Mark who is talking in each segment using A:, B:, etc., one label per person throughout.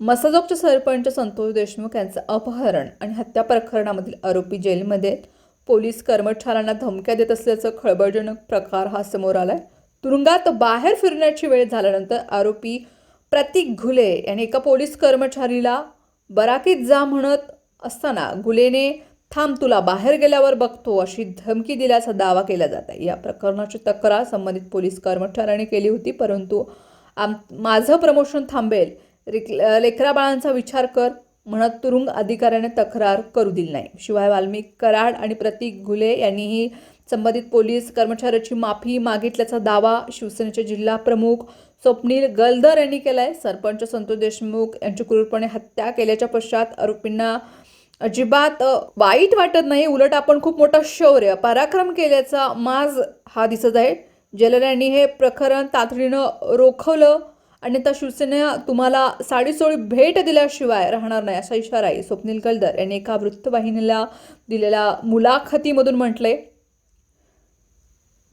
A: मसाजोगचे सरपंच संतोष देशमुख यांचं अपहरण आणि हत्या प्रकरणामधील आरोपी जेलमध्ये पोलीस कर्मचाऱ्यांना धमक्या देत असल्याचं खळबळजनक प्रकार हा समोर आलाय. तुरुंगात बाहेर फिरण्याची वेळ झाल्यानंतर आरोपी प्रतीक घुले यांनी एका पोलीस कर्मचारीला बराकीत जा म्हणत असताना घुलेने थांब तुला बाहेर गेल्यावर बघतो अशी धमकी दिल्याचा दावा केला जात आहे. या प्रकरणाची तक्रार संबंधित पोलीस कर्मचाऱ्यांनी केली होती परंतु आम माझं प्रमोशन थांबेल रिक लेखराबाळांचा विचार कर म्हणत तुरुंग अधिकाऱ्याने तक्रार करू दिली नाही. शिवाय वाल्मिक कराड आणि प्रतीक घुले यांनीही संबंधित पोलीस कर्मचाऱ्याची माफी मागितल्याचा दावा शिवसेनेचे जिल्हा प्रमुख स्वप्नील गलदर यांनी केलाय. सरपंच संतोष देशमुख यांची क्रूरपणे हत्या केल्याच्या पश्चात आरोपींना अजिबात वाईट वाटत नाही. उलट आपण खूप मोठा शौर्य पराक्रम केल्याचा माज हा दिसत आहे. जलर यांनी हे प्रकरण तातडीनं रोखवलं. आणि त्या शिवसेना तुम्हाला साडीसोळी भेट दिल्याशिवाय राहणार नाही असा इशाराही स्वप्नील कलदर यांनी एका वृत्तवाहिनीला दिलेल्या मुलाखतीमधून म्हटले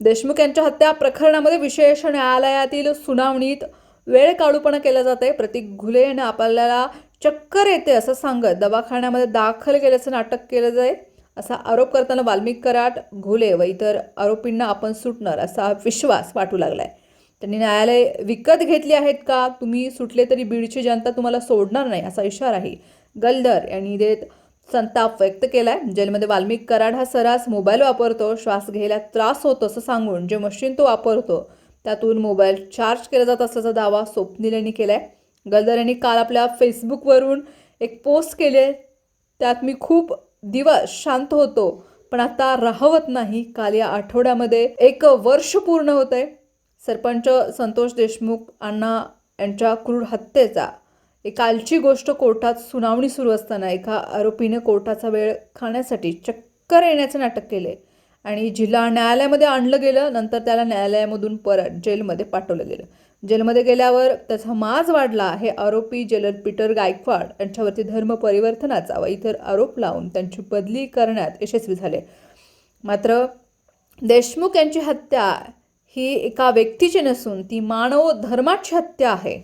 A: देशमुख यांच्या हत्या प्रकरणामध्ये विशेष न्यायालयातील सुनावणीत वेळ काढूपणा केला जात आहे प्रतीक घुले यांना आपल्याला चक्कर येते असं सांगत दवाखान्यामध्ये दाखल केल्याचं नाटक केलं जाईल असा आरोप करताना वाल्मिक कराट घुले व इतर आरोपींना आपण सुटणार असा विश्वास वाटू लागलाय. त्यांनी न्यायालय विकत घेतली आहेत का? तुम्ही सुटले तरी बीडची जनता तुम्हाला सोडणार नाही असा इशाराही गलदर यांनी देत संताप व्यक्त केलाय. जेलमध्ये वाल्मिक कराड हा सरास मोबाईल वापरतो श्वास घ्यायला त्रास होतो असं सांगून जे मशीन तो वापरतो त्यातून मोबाईल चार्ज केला जात असल्याचा दावा स्वप्नील यांनी केलाय. गलदर यांनी काल आपल्या फेसबुकवरून एक पोस्ट केली आहे. त्यात मी खूप दिवस शांत होतो पण आता राहवत नाही. काल या आठवड्यामध्ये एक वर्ष पूर्ण होत आहे सरपंच संतोष देशमुख अण्णा यांच्या क्रूर हत्येचा एक कालची गोष्ट कोर्टात सुनावणी सुरू असताना एका आरोपीने कोर्टाचा वेळ खाण्यासाठी चक्कर येण्याचं नाटक केले आणि जिल्हा न्यायालयामध्ये आणलं गेलं नंतर त्याला न्यायालयामधून परत जेलमध्ये पाठवलं गेलं. जेलमध्ये गेल्यावर त्याचा माज वाढला. हे आरोपी जेलर पीटर गायकवाड यांच्यावरती धर्म परिवर्तनाचा व इतर आरोप लावून त्यांची बदली करण्यात यशस्वी झाले. मात्र देशमुख यांची हत्या ही एका व्यक्तीची नसून ती मानव धर्माची हत्या आहे.